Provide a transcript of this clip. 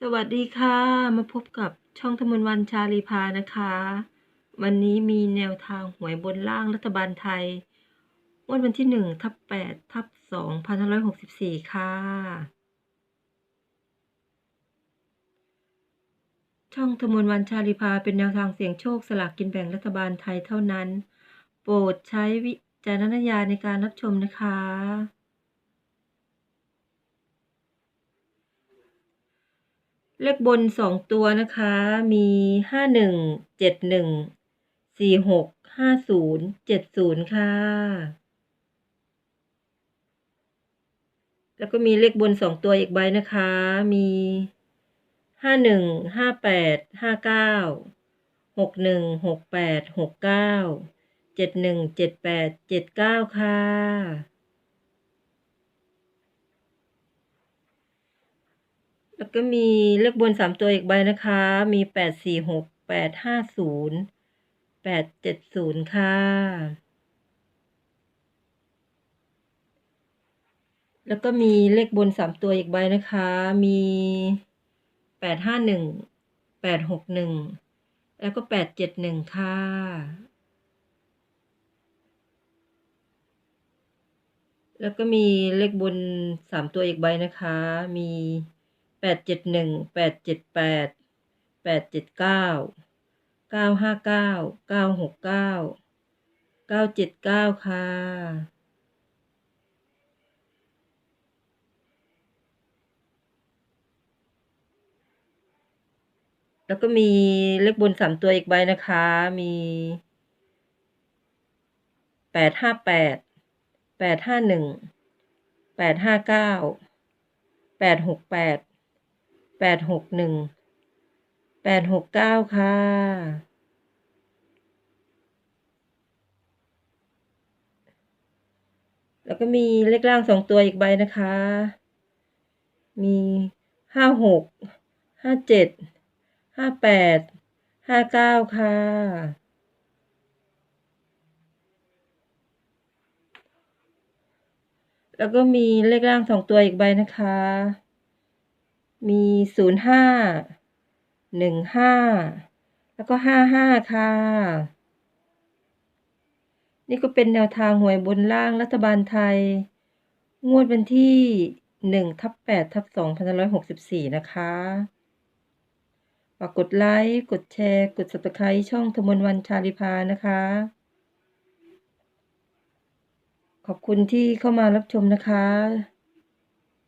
สวัสดีค่ะ มาพบกับช่องธมนวันชาลีพานะคะ วันนี้มีแนวทางหวยบนล่างรัฐบาลไทยงวดวันที่หนึ่งทับแปดทับสองพันห้าร้อยหกสิบสี่ค่ะ ช่องธมนวันชาลีพาเป็นแนวทางเสี่ยงโชคสลากกินแบ่งรัฐบาลไทยเท่านั้น โปรดใช้วิจารณญาณในการรับชมนะคะ เลขบนสองตัวนะคะ มีห้าหนึ่งเจ็ดหนึ่งสี่หกห้าศูนย์เจ็ดศูนย์ค่ะ แล้วก็มีเลขบนสองตัวอีกใบนะคะ มีห้าหนึ่งห้าแปดห้าเก้าหกหนึ่งหกแปดหกเก้าเจ็ดหนึ่งเจ็ดแปดเจ็ดเก้าค่ะ แล้วก็มีเลขบนสามตัวอีกใบนะคะ มีแปดสี่หกแปดห้าศูนย์แปดเจ็ดศูนย์ค่ะ แล้วก็มีเลขบนสามตัวอีกใบนะคะ มีแปดห้าหนึ่งแปดหกหนึ่งแล้วก็แปดเจ็ดหนึ่งค่ะ แล้วก็มีเลขบนสามตัวอีกใบนะคะ มี แปดเจ็ดหนึ่งแปดเจ็ดแปดแปดเจ็ดเก้าเก้าห้าเก้าเก้าหกเก้าเก้าเจ็ดเก้าค่ะ แล้วก็มีเลขบนสามตัวอีกใบนะคะ มีแปดห้าแปดแปดห้าหนึ่งแปดห้าเก้าแปดหกแปด แปดหกหนึ่งแปดหกเก้าค่ะแล้วก็มีเลขล่างสองตัวอีกใบนะคะ มีห้าหก ห้าเจ็ด ห้าแปด ห้าเก้าค่ะ แล้วก็มีเลขล่างสองตัวอีกใบนะคะ มีศูนย์ห้าหนึ่งห้าแล้วก็ห้าห้าค่ะ นี่ก็เป็นแนวทางหวยบนล่างรัฐบาลไทย งวดวันที่หนึ่งทับแปดทับสองพันร้อยหกสิบสี่นะคะฝากกดไลค์ กดแชร์ กด subscribe ช่องธมนวันชาลิพานะคะ ขอบคุณที่เข้ามารับชมนะคะ